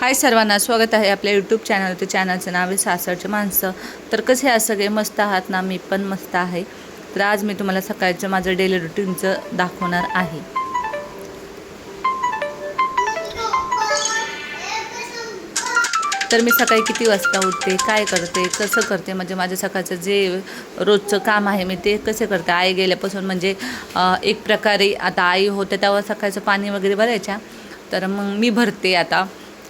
हाय सर्वांना स्वागत आहे आपल्या यूट्यूब चॅनल ते चॅनलचं नाव आहे सासरचे माणसं. तर कसे आहात सगळे? मस्त आहात ना? मी पण मस्त आहे. तर आज मी तुम्हाला सकाळचं माझं डेली रुटीनचं दाखवणार आहे. तर मी सकाळी किती वाजता उठते? काय करते? कसं करते? म्हणजे माझं सकाळचं जे रोजचं काम आहे मी ते कसे करते? आई गेल्यापासून म्हणजे एक प्रकारे आता आई होते तेव्हा सकाळचं पाणी वगैरे भरायच्या. तर मग मी भरते आता.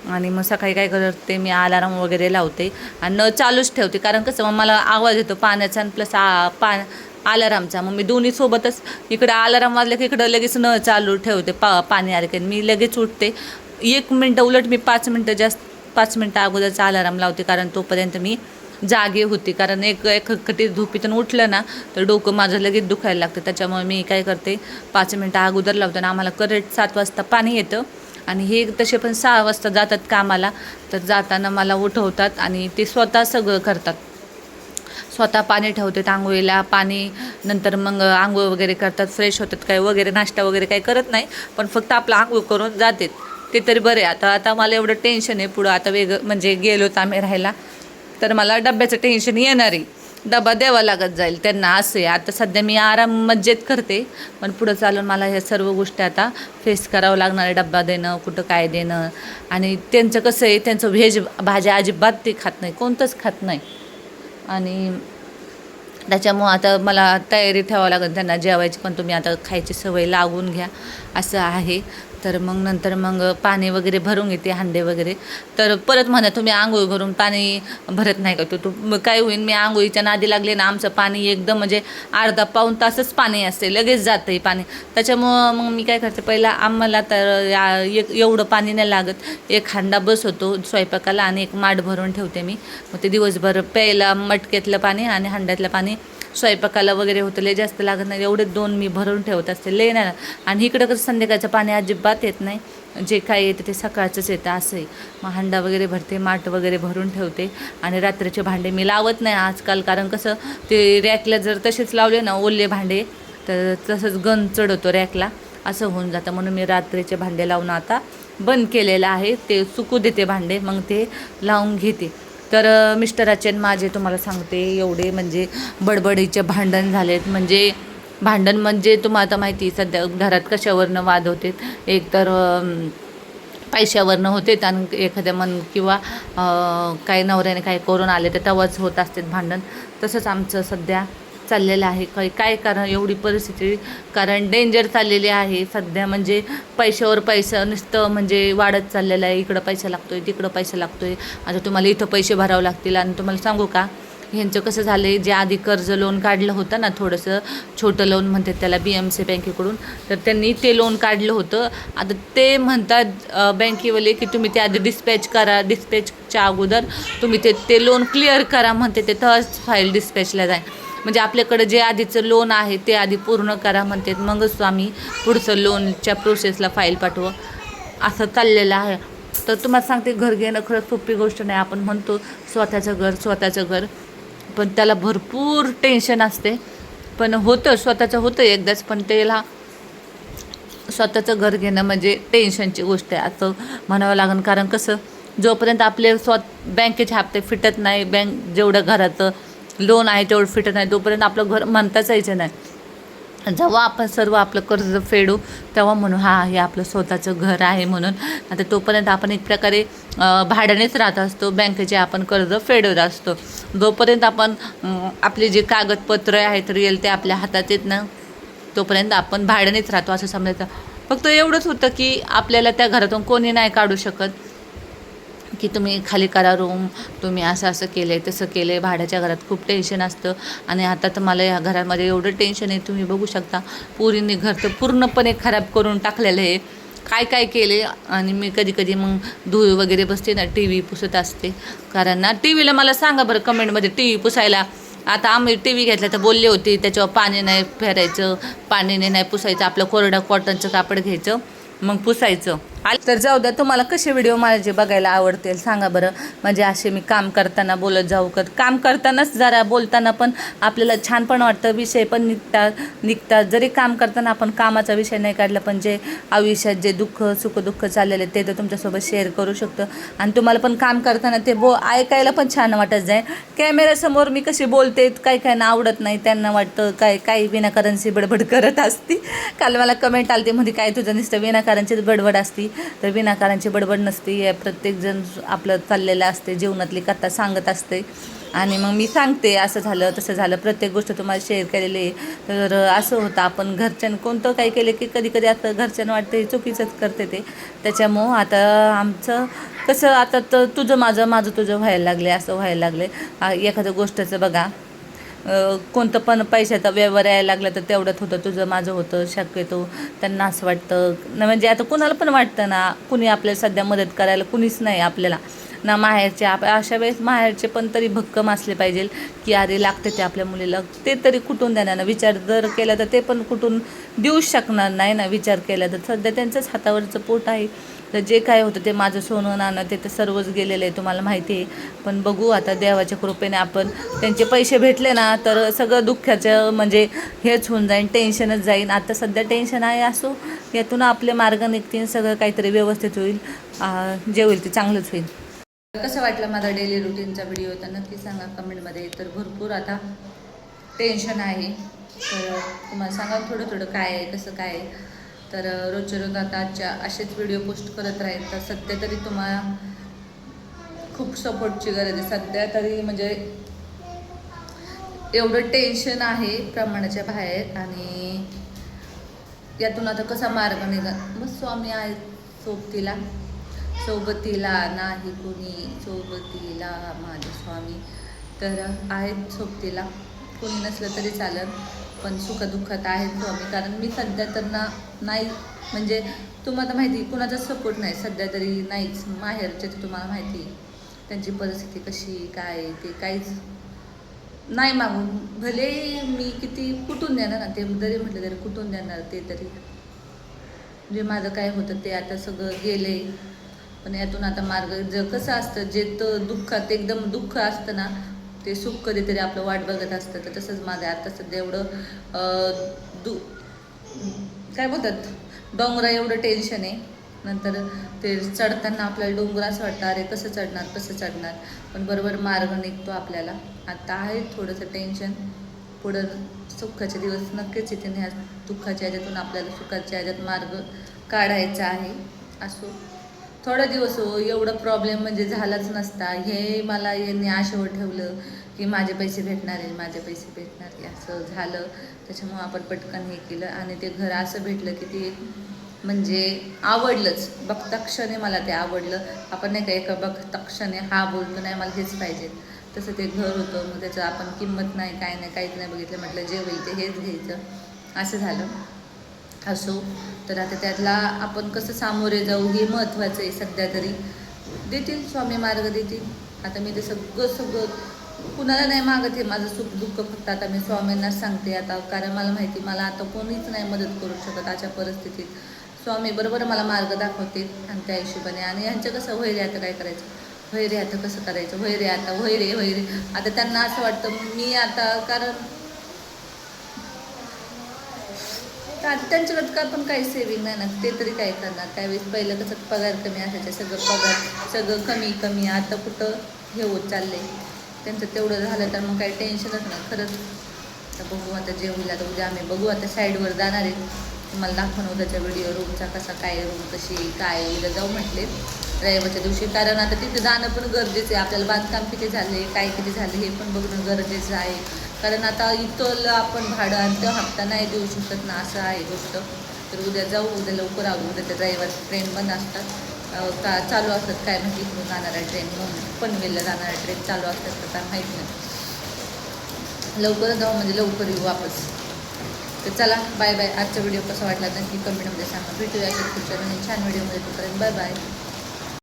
आणि मग सकाळी काय करते मी अलाराम वगैरे लावते आणि न चालूच ठेवते. कारण कसं मग मला आवाज येतो पाण्याचा आणि प्लस आ पा अलारामचा मग मी दोन्ही सोबतच इकडं अलाराम वाजलं की इकडं लगेच न चालू ठेवते पा पाणी आले की. मी लगेच उठते. एक मिनटं उलट मी पाच मिनटं जास्त पाच मिनटं अगोदरचा अलाराम लावते. कारण तोपर्यंत मी जागे होते. कारण एक एकटी झोपीतून उठलं ना तर डोकं माझं लगेच दुखायला लागतं. त्याच्यामुळे मी काय करते पाच मिनटं अगोदर लावते आणि आम्हाला करेक्ट सात वाजता पाणी येतं. आणि हे तसे पण सहा वाजता जातात कामाला. तर जाताना मला उठवतात आणि ते स्वतः सगळं करतात. स्वतः पाणी ठेवतात आंघोळीला पाणी नंतर मग आंघोळ वगैरे करतात फ्रेश होतात काय वगैरे नाश्ता वगैरे काही करत नाही पण फक्त आपलं आंघोळ करून जातात. ते तरी बरे. आता आता मला एवढं टेन्शन आहे पुढं. आता वेगळं म्हणजे गेलोत आम्ही राहायला. तर मला डब्याचं टेन्शन येणार आहे डबा द्यावा लागत जाईल. त्यांना असं आहे. आता सध्या मी आराम मज्जेत करते पण पुढं चालून मला ह्या सर्व गोष्टी आता फेस करावं लागणार आहे. डब्बा देणं कुठं काय देणं. आणि त्यांचं कसं आहे त्यांचं व्हेज भाज्या अजिबात ते खात नाही. कोणतंच खात नाही. आणि त्याच्यामुळं आता मला तयारी ठेवावं लागेल. त्यांना जेवायची पण तुम्ही आता खायची सवय लागून घ्या. असं आहे. तर मग नंतर मग पाणी वगैरे भरून घेते हांडे वगैरे. तर परत म्हणा तुम्ही आंघोळ करून पाणी भरत नाही का? तो तू काय होईल मी आंघोळीच्या नादी लागले ना आमचं पाणी एकदम म्हणजे अर्धा पाऊण तासच पाणी असते लगेच जातं आहे पाणी. त्याच्यामुळं मग मी काय करते पहिला आम्हाला तर या- एक एवढं पाणी नाही लागत. एक हांडा बस होतो स्वयंपाकाला आणि एक माठ भरून ठेवते मी. मग ते दिवसभर प्यायला मटक्यातलं पाणी आणि हांड्यातलं पाणी स्वयंपाकाला वगैरे होतं लय जास्त लागत नाही. एवढे दोन मी भरून ठेवत असते लय नाही. आणि इकडं कसं संध्याकाळचं पाणी अजिबात येत नाही. जे काय येतं ते सकाळचंच येतं असंही. मग हांडा वगैरे भरते माठ वगैरे भरून ठेवते. आणि रात्रीचे भांडे मी लावत नाही आजकाल कारण कसं ते रॅकला जर तसेच लावले ना ओले भांडे तर तसंच गन चढवतो रॅकला. असं होऊन जातं. म्हणून मी रात्रीचे भांडे लावून आता बंद केलेलं आहे. ते सुकू देते भांडे मग ते लावून घेते. तर अ, मिस्टराचे आणि माझे तुम्हाला सांगते एवढे म्हणजे बडबडीचे भांडण झालेत. म्हणजे भांडण म्हणजे तुम्हाला आता माहिती आहे, सध्या घरात कशावरनं वाद होते? एक तर पैशावरनं होते आणि एखाद्या मन किंवा काही नवऱ्याने काही करून आले तर तेव्हाच होत असते भांडण. तसंच आमचं सध्या चाललेलं आहे. काही काय कारण एवढी परिस्थिती कारण डेंजर चाललेली आहे. सध्या म्हणजे पैशावर पैसा नुसतं म्हणजे वाढत चाललेलं आहे. इकडं पैसा लागतो आहे तिकडं पैसा लागतो आहे आता तुम्हाला इथं पैसे भरावे लागतील. आणि तुम्हाला सांगू का ह्यांचं कसं झालं आहे जे आधी कर्ज लोन काढलं होतं ना थोडंसं छोटं लोन म्हणतात त्याला बी एम सी बँकेकडून तर त्यांनी ते लोन काढलं होतं. आता ते म्हणतात बँकेवाले की तुम्ही ते आधी डिस्पॅच करा. डिस्पॅचच्या अगोदर तुम्ही ते ते लोन क्लिअर करा म्हणते. ते तरच फाईल डिस्पॅचला जाईल म्हणजे आपल्याकडं जे आधीचं लोन आहे ते आधी पूर्ण करा म्हणतात मगच आम्ही पुढचं लोनच्या प्रोसेसला फाईल पाठवू. असं चाललेलं आहे. तर तुम्हाला सांगते घर घेणं खरंच सोपी गोष्ट नाही. आपण म्हणतो स्वतःचं घर स्वतःचं घर. पण त्याला भरपूर टेन्शन असते. पण होतं स्वतःचं होतं एकदाच. पण त्याला स्वतःचं घर घेणं म्हणजे टेन्शनची गोष्ट आहे. असं म्हणावं लागेल. कारण कसं जोपर्यंत आपले स्व बँकेचे हप्ते फिटत नाही बँक जेवढं घराचं लोन आहे तेवढं फिटत नाही. तोपर्यंत आपलं घर म्हणताच यायचं नाही. जेव्हा आपण सर्व आपलं कर्ज फेडू तेव्हा म्हणू हा हे आपलं स्वतःचं घर आहे म्हणून. आता तोपर्यंत आपण एक प्रकारे भाड्यानेच राहत असतो. बँकेचे आपण कर्ज फेडत असतो. जोपर्यंत आपण आपले जे कागदपत्र आहेत रिअल ते आपल्या हातात येत ना तोपर्यंत आपण भाड्यानेच राहतो. असं समजायचं. फक्त एवढंच होतं की आपल्याला त्या घरातून कोणी नाही काढू शकत. की तुम्ही खाली करा रूम तुम्ही असं असं केलं आहे तसं केलं आहे भाड्याच्या घरात खूप टेन्शन असतं. आणि आता तर मला या घरामध्ये एवढं टेन्शन आहे तुम्ही बघू शकता. पुरीने घर तर पूर्णपणे खराब करून टाकलेलं आहे. काय काय केले? आणि मी कधी कधी मग धूळ वगैरे बसते ना टी व्ही पुसत असते. कारण ना टी व्हीला मला सांगा बरं कमेंटमध्ये टी व्ही पुसायला. आता आम्ही टी व्ही घेतला तर बोलले होते त्याच्यावर पाणी नाही फेरायचं पाणीने नाही पुसायचं आपलं कोरडं कॉटनचं कापड घ्यायचं मग पुसायचं. तर जाऊ द्या तुम्हाला कसे व्हिडिओ माझे बघायला आवडतील सांगा बरं. म्हणजे असे मी काम करताना बोलत जाऊ कर काम करतानाच जरा बोलताना पण आपल्याला छान पण वाटतं विषय पण निघतात निघतात जरी काम करताना आपण कामाचा विषय नाही काढला पण जे आयुष्यात जे दुःख सुखदुःख चाललेले ते तर तुमच्यासोबत शेअर करू शकतो. आणि तुम्हाला पण काम करताना ते बो ऐकायला पण छान वाटत जाईल कॅमेऱ्यासमोर मी कशी बोलते काही काहींना आवडत नाही त्यांना वाटतं काय काही विनाकारणची बडबड करत असती. काल मला कमेंट आली मध्ये काय तुझं नुसतं विनाकारणचीच बडबड असती. तर विनाकारांची बडबड नसते. प्रत्येकजण आपलं चाललेलं असते जीवनातली कथा सांगत असते. आणि मग मी सांगते असं झालं तसं झालं प्रत्येक गोष्ट तुम्हाला शेअर केलेली आहे. तर असं होतं आपण घरच्यां कोणतं काही केलं की कधी कधी आता घरच्यानं वाटतं हे चुकीचंच करते ते. त्याच्यामुळं आता आमचं कसं आता तर तुझं माझं माझं तुझं व्हायला लागले असं व्हायला लागले आ, एखाद्या गोष्टीचं बघा. कोणतं पण पैशाचा व्यवहार यायला लागला तर तेवढ्यात होतं तुझं माझं होतं शक्यतो त्यांना असं वाटतं. म्हणजे आता कुणाला पण वाटतं ना कुणी आपल्याला सध्या मदत करायला कुणीच नाही आपल्याला. ना माहेरचे आप अशा वेळेस माहेरचे पण तरी भक्कम असले पाहिजे की अरे लागते ते आपल्या मुलीला. ते तरी कुठून देणार ना? विचार जर केला तर ते पण कुठून देऊ शकणार नाही ना विचार केला तर. सध्या त्यांचंच हातावरचं पोट आहे. तर जे काय होतं ते माझं सोनं नाणं ते तर सर्वच गेलेलं आहे तुम्हाला माहिती आहे. पण बघू आता देवाच्या कृपेने आपण त्यांचे पैसे भेटले ना तर सगळं दुःखाचं म्हणजे हेच होऊन जाईल टेन्शनच जाईन. आता सध्या टेन्शन आहे असो यातून आपले मार्ग निघतील सगळं काहीतरी व्यवस्थित होईल. जे होईल ते चांगलंच होईल. कसं वाटलं माझा डेली रुटीनचा व्हिडिओ तर नक्की सांगा कमेंटमध्ये तर भरपूर आता टेन्शन आहे. तर तुम्हाला सांगा थोडं थोडं काय आहे कसं काय आहे. तर रोजच्या रोज आता आजच्या असेच व्हिडिओ पोस्ट करत राहील तर सध्या तरी तुम्हाला खूप सपोर्टची गरज आहे. सध्या तरी म्हणजे एवढं टेन्शन आहे प्रमाणाच्या बाहेर आणि यातून आता कसा मार्ग निघा मग स्वामी आहेत सोबतीला. सोबतीला नाही कुणी सोबतीला माझे स्वामी. तर आहेत सोबतीला. कोणी नसलं तरी चालेल पण सुखदुःखात आहेत स्वामी. कारण मी सध्या तर ना नाही. म्हणजे तुम्हाला माहिती कुणाचा सपोर्ट नाही. सध्या तरी नाहीच. माहेरचे तर तुम्हाला माहिती. त्यांची परिस्थिती कशी काय ते काहीच नाही मागून. भले मी किती कुठून देणार ना ते जरी म्हटलं तरी कुठून देणार ते तरी. जे माझं काय होतं ते आता सगळं गेले पण यातून आता मार्ग ज कसं असतं जे तर दुःखात एकदम दुःख असतं ना ते सुख कधीतरी आपलं वाट बघत असतं. तर तसंच माझं आता सध्या एवढं दु काय बोलतात? डोंगरा एवढं टेन्शन आहे. नंतर ते चढताना आपल्याला डोंगर असं वाटतं अरे कसं चढणार कसं चढणार? पण बरोबर मार्ग निघतो आपल्याला. आता आहे थोडंसं टेन्शन पुढं सुखाचे दिवस नक्कीच येते ह्या दुःखाच्या ह्याच्यातून आपल्याला सुखाच्या ह्याच्यात मार्ग काढायचा आहे. असो. थोडा दिवस हो एवढं प्रॉब्लेम म्हणजे झालाच नसता. हे मला यांनी आशेवर ठेवलं की माझे पैसे भेटणार आहे माझे पैसे भेटणार आहे. असं झालं. त्याच्यामुळं आपण पटकन हे केलं आणि ते घर असं भेटलं की ते म्हणजे आवडलंच. बघता क्षणी मला ते आवडलं. आपण नाही का एका बघता क्षणी हा बोलतो नाही मला हेच पाहिजे. तसं ते घर होतं. मग त्याचं आपण किंमत नाही काय नाही काहीच नाही बघितलं. म्हटलं जे होईल ते हेच घ्यायचं. असं झालं. असो तर आता त्यातला आपण कसं सामोरे जाऊ हे महत्त्वाचं आहे सध्या तरी. देतील स्वामी मार्ग देतील. आता मी ते सगळं सगळं कुणाला नाही मागत आहे माझं सुख दुःख फक्त आता मी स्वामींनाच सांगते आता कारण मला माहिती मला आता कोणीच नाही मदत करू शकत अशा परिस्थितीत. स्वामी बरोबर मला मार्ग दाखवते आणि त्या हिशोबाने. आणि ह्यांचं कसं वैरे आता काय करायचं? वैरे आता कसं करायचं? वैरे आता वैरे वैरे आता त्यांना असं वाटतं मी आता कारण तर लटका का पण काही सेविंग नाही ना. ते तरी काय करणार? त्यावेळेस पहिलं कसं पगार कमी असायचे सगळं पगार सगळं कमी कमी. आता कुठं हे होत चाललंय? त्यांचं तेवढं झालं तर मग काही टेन्शनच नाही. खरंच तर बघू आता जे होईल आता उद्या आम्ही बघू. आता साईडवर जाणार आहे. तुम्हाला दाखवणं उद्याच्या व्हिडिओ रूमचा कसा काय रूम कशी काय उद्या जाऊ म्हटले. रविवारच्या दिवशी. कारण आता तिथे जाणं पण गरजेचं आहे. आपल्याला बांधकाम किती झाले काय किती झाले हे पण बघणं गरजेचं आहे. कारण आता इथं आपण भाडं आणि तो हप्ता नाही देऊ शकत ना असं आहे गोष्ट. तर उद्या जाऊ उद्या लवकर आऊ उद्या त्या ड्रायव्हर ट्रेन बंद असतात. का चालू असतात काय माहिती इथून जाणाऱ्या ट्रेन पनवेलला जाणाऱ्या ट्रेन चालू असतात तर काय माहीत नाही. लवकर जाऊ म्हणजे लवकर येऊ वापस. तर चला बाय बाय. आजचा व्हिडिओ कसा वाटला नक्की कमेंटमध्ये सांगा. भेटूया पुढच्या नवीन छान व्हिडिओमध्ये. तोपर्यंत बाय बाय.